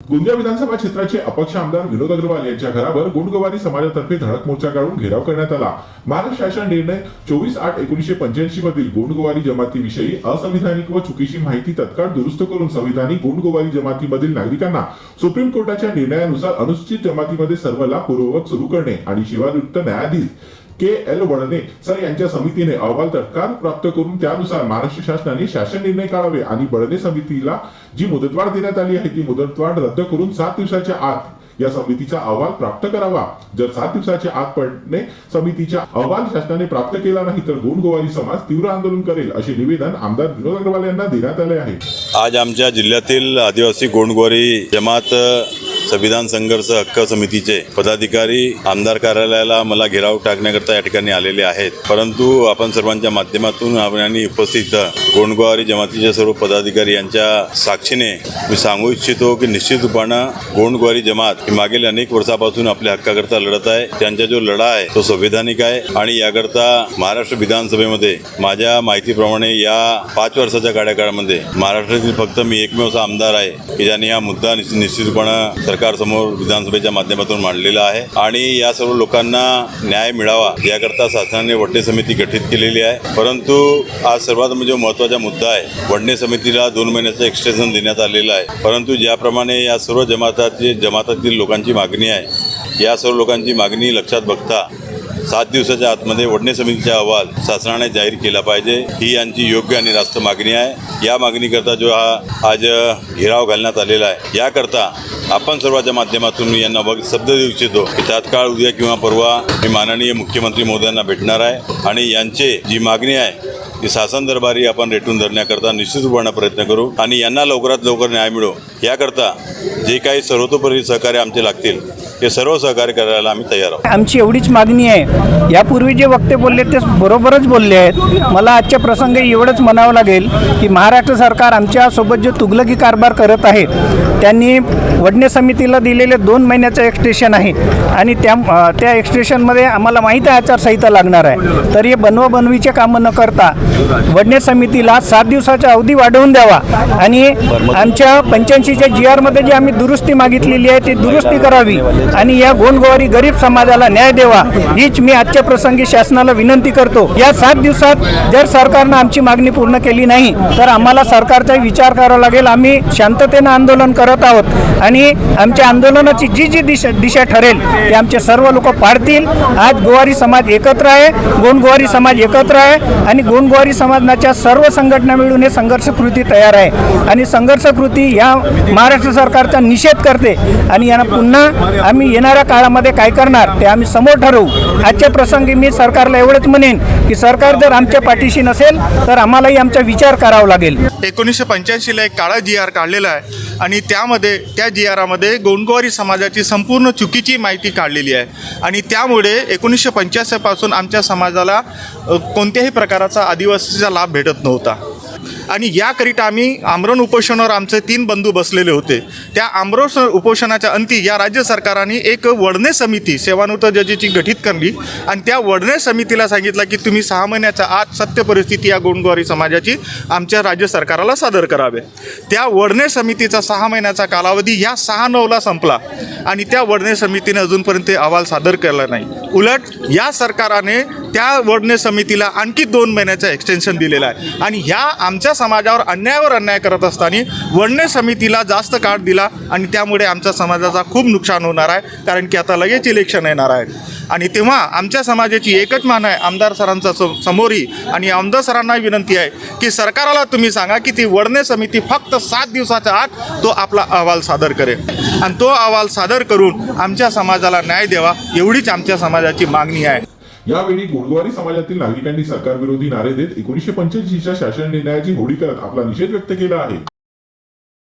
गोंदिया विधानसभा क्षेत्राचे अपक्ष आमदार विनोद अग्रवाल यांच्या घरावर गुंडगवारी समाजातर्फे धडक मोर्चा काढून घेराव करण्यात आला. महाराष्ट्र शासन निर्णय चोवीस आठ एकोणीशे पंच्याऐंशी मधील गुंडगोवारी जमातीविषयी असंविधानिक व चुकीची माहिती तत्काळ दुरुस्त करून संविधानिक गोंडगोवारी जमातीमधील नागरिकांना सुप्रीम कोर्टाच्या निर्णयानुसार अनुसूचित जमातीमध्ये सर्व लाभ पूर्ववत सुरू करणे आणि शिवायुक्त न्यायाधीश के एल वडने सर यांच्या समितीने अहवाल तत्काळ प्राप्त करून त्यानुसार महाराष्ट्र शासनाने शासन निर्णय काढावे आणि बडणे समितीला जी मुदतवाढ देण्यात आली आहे ती मुदतवाढ रद्द करून सात दिवसाच्या आत या समितीचा अहवाल प्राप्त करावा. जर सात दिवसाच्या आत पडणे समितीचा अहवाल शासनाने प्राप्त केला नाही तर गोंडगोवारी समाज तीव्र आंदोलन करेल असे निवेदन आमदार विनोद अग्रवाल यांना देण्यात आले आहे. आज आमच्या जिल्ह्यातील आदिवासी गोंडगोरी जमात संविधान संघर्ष हक्क समितीचे पदाधिकारी आमदार कार्यालयाला मला घेराव टाकण्याकरता या ठिकाणी आलेले आहेत. परंतु आपण सर्वांच्या माध्यमातून आपण आणि उपस्थित गोंडगोवारी जमातीचे सर्व पदाधिकारी यांच्या साक्षीने मी सांगू इच्छितो की निश्चित रूपानं गोंडगोवारी जमात ही मागील अनेक वर्षापासून आपल्या हक्काकरता लढत आहे. त्यांचा जो लढा आहे तो संविधानिक आहे आणि याकरता महाराष्ट्र विधानसभेमध्ये माझ्या माहितीप्रमाणे या पाच वर्षाच्या कार्यकाळामध्ये महाराष्ट्रातील फक्त मी एकमेव असा आमदार आहे. की ज्याने हा मुद्दा निश्चित निश्चितपणे सरकारसमोर विधानसभेच्या माध्यमातून मांडलेला आहे. आणि या सर्व लोकांना न्याय मिळावा याकरता शासनाने वडणे समिती गठीत केलेली आहे. परंतु आज सर्वात म्हणजे महत्त्वाचा मुद्दा आहे. वडणे समितीला दोन महिन्याचं एक्सटेन्शन देण्यात आलेलं आहे. परंतु ज्याप्रमाणे या सर्व जमाताची जमातातील लोकांची मागणी आहे या सर्व लोकांची मागणी लक्षात बघता सात दिवसाच्या आतमध्ये वडणे समितीचा अहवाल शासनाने जाहीर केला पाहिजे. ही यांची योग्य आणि रास्त मागणी आहे. या मागणीकरता जो हा आज घेराव घालण्यात आलेला आहे. याकरता आपण सर्वांच्या माध्यमातून मी यांना बघ शब्द देऊ इच्छितो की तात्काळ उद्या किंवा परवा मी माननीय मुख्यमंत्री मोदींना भेटणार आहे आणि यांचे जी मागणी आहे ती शासन दरबारी आपण रेटून धरण्याकरता निश्चितपणे प्रयत्न करू आणि यांना लवकरात लवकर न्याय मिळो. याकरता जे काही सर्वतोपरी सहकार्य आमचे लागतील ते सर्व सहकार्य करायला आम्ही तयार आहोत. आमची एवढीच मागणी आहे. यापूर्वी जे वक्ते बोलले ते बरोबरच बोलले आहेत. मला आजच्या प्रसंगी एवढंच म्हणावं लागेल की महाराष्ट्र सरकार आमच्यासोबत जे तुगलकी कारभार करत आहे त्यांनी वडणे समितीला दिलेले दोन महिन्याचं एक्सटेशन आहे आणि त्या त्या एक्सटेशनमध्ये आम्हाला माहीत आहे आचारसंहिता लागणार आहे. तर हे बनवाबनवीचे कामं न करता वडणे समितीला सात दिवसाचा अवधी वाढवून द्यावा आणि आमच्या पंच्याऐंशी जे जी आरमध्ये जी आम्ही दुरुस्ती मागितलेली आहे ती दुरुस्ती करावी आणि या गोंडगोवारी गरीब समाजाला न्याय द्यावा हीच मी आजच्या प्रसंगी शासनाला विनंती करतो. या सात दिवसात जर सरकारनं आमची मागणी पूर्ण केली नाही तर आम्हाला सरकारचा विचार करावा लागेल. आम्ही शांततेनं आंदोलन करत आहोत आणि आमच्या आंदोलनाची जी जी दिशा दिशा ठरेल ते आमचे सर्व लोक पाडतील. आज गोवारी समाज एकत्र आहे गोंडगोवारी समाज एकत्र आहे आणि गोंडगोवारी समाजाच्या सर्व संघटना मिळून हे संघर्ष कृती तयार आहे. आणि संघर्ष कृती या महाराष्ट्र सरकारचा निषेध करते आणि यांना पुन्हा आम्ही येणाऱ्या काळामध्ये काय करणार ते आम्ही समोर ठरवू. आजच्या प्रसंगी मी सरकारला एवढंच म्हणेन की सरकार जर आमच्या पाठीशी नसेल तर आम्हालाही आमचा विचार करावा लागेल. एकोणीसशे पंच्याऐंशीला एक काळा जी आर काढलेला आहे आणि त्यामध्ये त्या जी आरामध्ये गोंडगोवारी समाजाची संपूर्ण चुकीची माहिती काढलेली आहे. आणि त्यामुळे एकोणीसशे पंच्याऐंशीपासून आमच्या समाजाला कोणत्याही प्रकाराचा आदिवासीचा लाभ भेटत नव्हता. आणि याकरिता आम्ही आमरण उपोषणावर आमचे तीन बंधू बसलेले होते. त्या आमरण उपोषणाच्या अंती या राज्य सरकारने एक वडणे समिती सेवानिवृत्त जजेची गठीत करली आणि त्या वडणे समितीला सांगितलं की तुम्ही सहा महिन्याच्या आत सत्य परिस्थिती या गोंडगोवारी समाजाची आमच्या राज्य सरकाराला सादर करावे. त्या वडणे समितीचा सहा महिन्याचा कालावधी या सहा नऊला संपला. आणि त्या वडणे समितीने अजूनपर्यंत ते अहवाल सादर केला नाही. उलट या सरकारने त्या वडणे समितीला आणखी दोन महिन्याचं एक्सटेन्शन दिलेलं आहे. आणि ह्या आमच्या समाजावर अन्यायावर अन्याय करत असताना वडणे समितीला जास्त काळ दिला आणि त्यामुळे आमच्या समाजाचा खूप नुकसान होणार आहे कारण की आता लगेच इलेक्शन येणार आहे. आणि तेव्हा आमच्या समाजाची एकच मान आहे आमदार सरांचा सो समोरी आणि आमदार सरांना विनंती आहे की सरकाराला तुम्ही सांगा की ती वडणे समिती फक्त सात दिवसाच्या आत तो आपला अहवाल सादर करेल. आणि तो अहवाल सादर करून आमच्या समाजाला न्याय द्यावा एवढीच आमच्या समाजाची मागणी आहे. यावेळी गोंडगोवारी समाजातील नागरिकांनी सरकारविरोधी नारे देत एकोणीसशे पंच्याऐंशीच्या शासन निर्णयाची होळी करत आपला निषेध व्यक्त केला आहे.